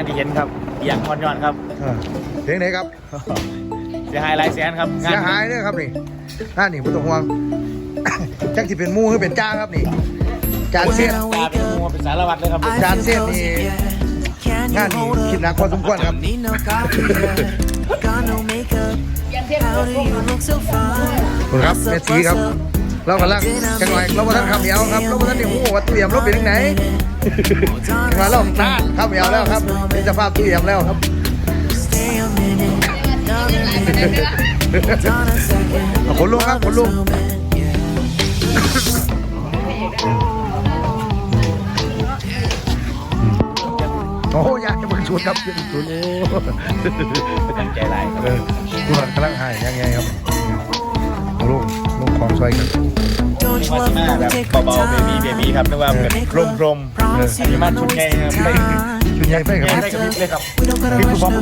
อย่างที่เห็นครับเอียงคอนย้อนครับเออเพลงไหนครับ เสียหายหลายแสนครับงนเสียหายเนี่ยครับนี่น่านี่ไม่ต้องห่วง จักที่เป็นหมู่หรือเป็นจ้าครับนี่ จานเสียดตาเป็นมัวเป็นสารวัตรเลยครับจานเสียดนี่งานนี่คิดหนักพอสมควรครับคุณครับเมสีครับ เรากำลังจังหวะเราบ่ทันคำเดียวครับเราบ่ทันได้หูว่าตู้เยี่ยมเราเป็นยังไงจังหวะเรานานคำเดียวแล้วครับเป็นสภาพตู้เยี่ยมแล้วครับขอบคุณลุงครับขอบคุณลุงโอ้ยอยากจะมาชวนครับจะมาชวนโอ้เป็นตั้งใจหลายครับเออคุณกำลังหายยังไงครับลุงลุงของ ช่วยกันมีมาสิมาแบบเบาๆเบบี้เบบี้ครับนึกว่าแบบรมๆอันนี้มาชุดใหญ่ครับไปชุดใหญ่ไปใหคญ่รับไปกับพิษเลยครับพิษคือพร้อม